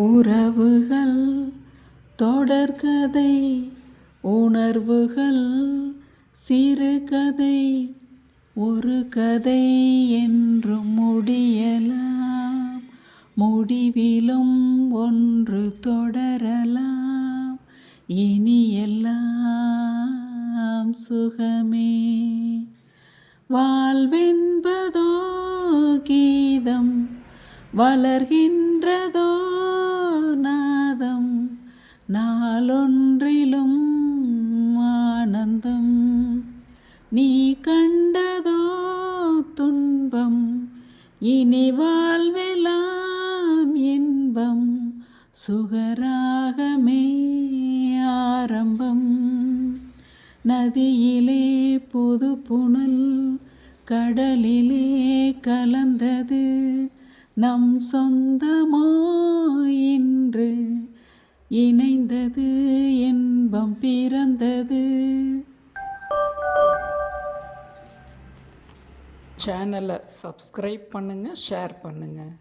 உறவுகள் தொடர்கதை உணர்வுகள் சிறுகதை ஒரு கதை என்று முடியலாம். முடிவிலும் ஒன்று தொடரலாம். இனி எல்லாம் சுகமே. வாழ்வென்பதோ கீதம் வளர்கின்றதோ நாளொன்றிலும் ஆனந்தம். நீ கண்டதோ துன்பம் இனி வாழ்வெல்லாம் இன்பம் சுகராகமே ஆரம்பம். நதியிலே புது புனல் கடலிலே கலந்தது நம் சொந்தமோ இணைந்தது இன்பம் பிறந்தது. சேனலை சப்ஸ்கிரைப் பண்ணுங்கள் ஷேர் பண்ணுங்கள்